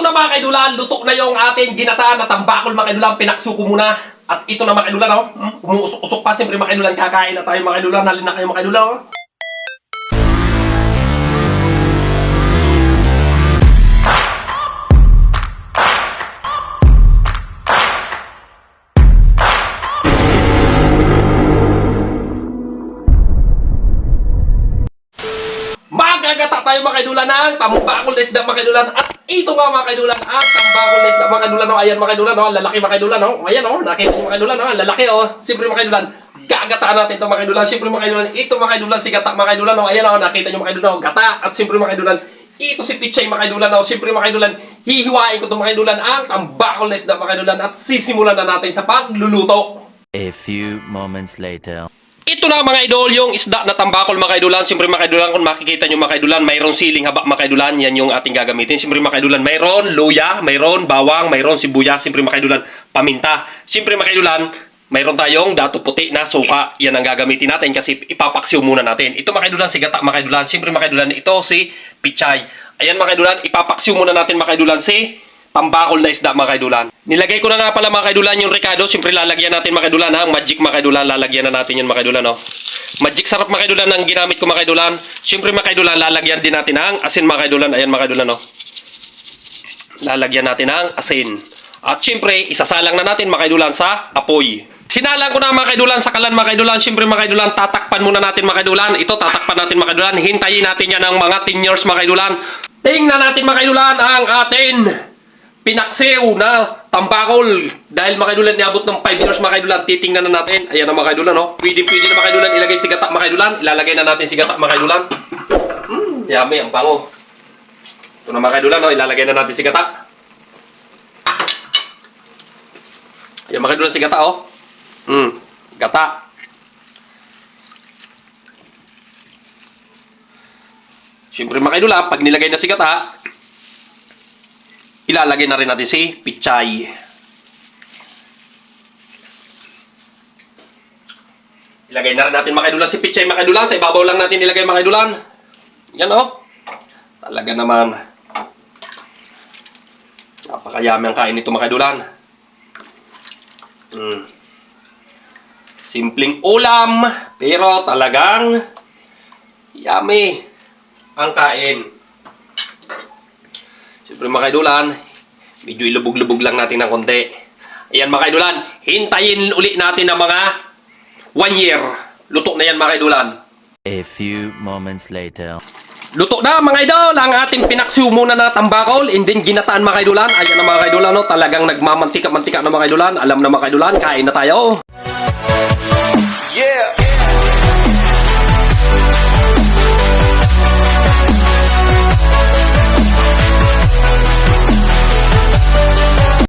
ito na mga kaidulan, luto na yung ating ginataan na tambakol mga kaidulan, pinaksuko muna. At ito na mga kaidulan, oh. Hmm? Umuusok-usok pa, siyempre mga kaidulan, kakain na tayo mga kaidulan, halin na kayo mga kaidulan, oh. Magagata tayo mga kaidulan ng tambakol isda mga kaidulan. At ito nga mga kaidulan, ang tambakol na isda mga kaidulan. Oh. Ayan mga kaidulan, oh. Lalaki mga kaidulan. Oh. Ayan oh, nakita niyo mga kaidulan. Oh. Lalaki oh. Siyempre mga kaidulan, gagataan natin ito mga kaidulan. Siyempre mga kaidulan, ito mga kaidulan, si gata mga kaidulan. Oh. Ayan oh, nakita niyo mga kaidulan. Oh. Gata. At siyempre mga kaidulan, ito si Pichay mga kaidulan. Oh. Siyempre mga kaidulan, hihiwain ko ito mga kaidulan ang tambakol na mga kaidulan. At sisimulan na natin sa pagluluto. A few moments later. Ito na mga idol, yung isda na tambakol mga kaidulan. Siyempre mga kaidulan, kung makikita nyo mga kaidulan, mayroon siling haba mga kaidulan. Yan yung ating gagamitin. Siyempre mga kaidulan, mayroon luya, mayroon bawang, mayroon sibuyas. Siyempre mga kaidulan, paminta. Siyempre mga kaidulan, mayroon tayong dato puti na suka. Yan ang gagamitin natin kasi ipapaksiw muna natin. Ito mga kaidulan, si gata mga kaidulan. Siyempre mga kaidulan, ito si pichay. Ayan mga kaidulan, ipapaksiw muna natin mga kaidulan si tambakol na isda mga kaidulan. Nilagay ko na nga pala mga kaidulan yung recado. Siyempre lalagyan natin mga kaidulan ha. Magic mga kaidulan. Lalagyan na natin yun mga kaidulan. No? Magic sarap mga kaidulan ang ginamit ko mga kaidulan. Siyempre mga kaidulan lalagyan din natin ang asin mga kaidulan. Ayan mga kaidulan. No? Lalagyan natin ang asin. At siyempre isasalang na natin mga kaidulan sa apoy. Sinalang ko na mga kaidulan sa kalan mga kaidulan. Siyempre mga kaidulan tatakpan muna natin mga kaidulan. Ito tatakpan natin mga kaidulan. Hintayin natin yan ng mga 10 years mga kaidulan. Tingnan natin mga kaidulan ang atin pinaksiw na tambakol. Dahil mga niabot ng 5 years mga titingnan na natin. Ayan na mga no? Pwede, pwede na mga ilagay si gata mga. Ilalagay na natin si gata mga kaidulan. Hmm, yummy, ang bango. Ito na mga no? Ilalagay na natin si gata. Ayan mga si gata, oh. Hmm, gata. Siyempre mga pag nilagay na si gata, ilalagay na rin natin si Pichay. Ilagay na rin natin mga kaidulan si Pichay mga kaidulan. Sa ibabaw lang natin ilagay mga kaidulan. Yan oh. Talaga naman. Napakayami ang kain nito mga. Mm. Simpleng ulam, pero talagang yummy ang kain. Siyempre mga kaidulan, medyo ilubog-lubog lang natin ng konti. Ayan mga kaidulan, hintayin uli natin ng mga one year. Luto na yan mga kaidulan. A few moments later. Luto na mga idol, ang ating pinaksiw muna na tambakol, and then ginataan mga kaidulan. Ayan na mga kaidulan, no? talagang nagmamantika-mantika na mga kaidulan. Alam na mga kaidulan, kain na tayo. Yeah.